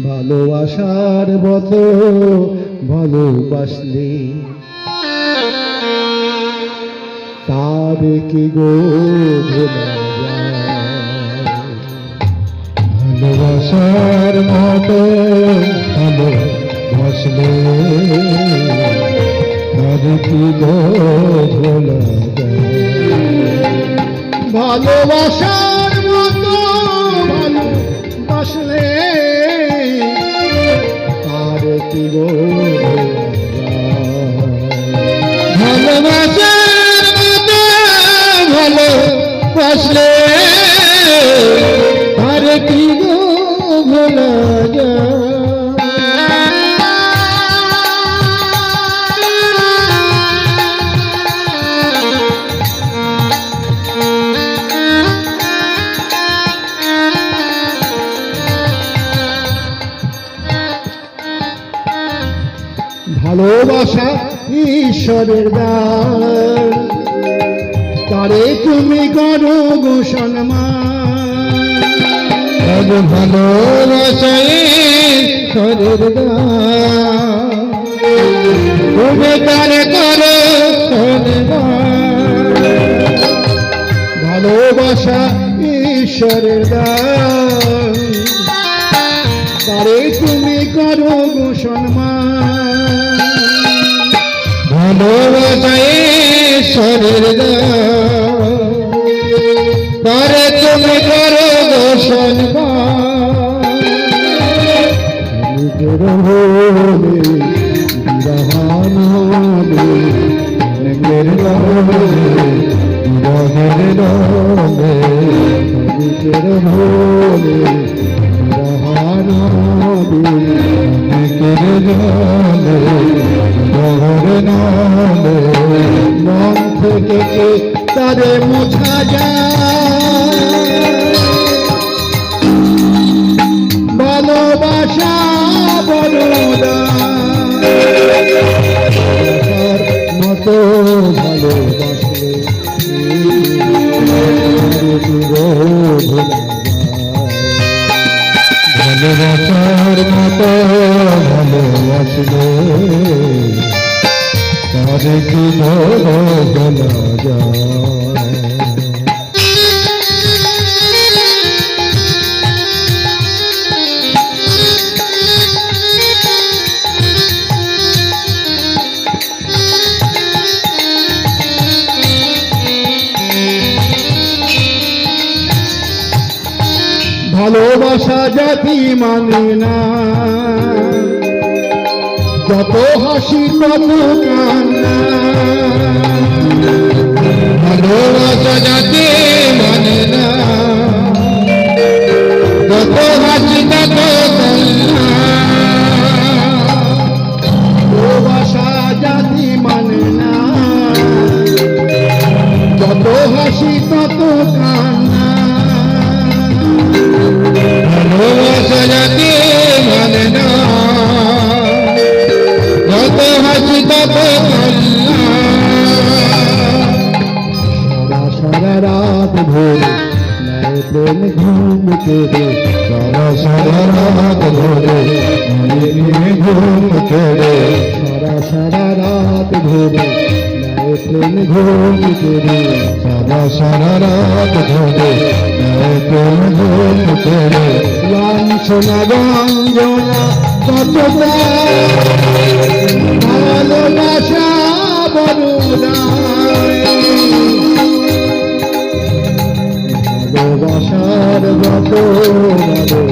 ভালোবাসার মতো ভালোবাসলে তার কি গো? ভালোবাসার মতো ভালোবাসলে তার কি গো ভোলা ভোলা যায় ভালোবাসা ঈশ্বরের দান। তারে তুমি করো গো সম্মান ঈশ্বরের দান তুমি তারে করো ভালোবাসা ঈশ্বরের তারে তুমি করো গো সম্মান ভালোবাসা ঈশ্বরের দান রঙে মন থেকে তারে মোছা যায়? ভালোবাসা বড়দার মতো ভালোবাসলে ভালোবাসার মতো ভালোবাসলে তারে কি বলা যায় ভালোবাসা জাতি মানে না। যত হাসি তত ভালোবাসা জাতি মানে না। যত হাসি তত কান্না। ভালোবাসা জাতি মানে না। যত হাসি তত কান্না। ঘুম কেড়ে সারা সারা রাত ভোরে নয় ঘুম কেড়ে সারা সারা রাত নয় প্রেম ঘুম কেড়ে। সারা রাত প্রেম ঘুম কত ভালোবাসা বড়দায় ভালোবাসার মতো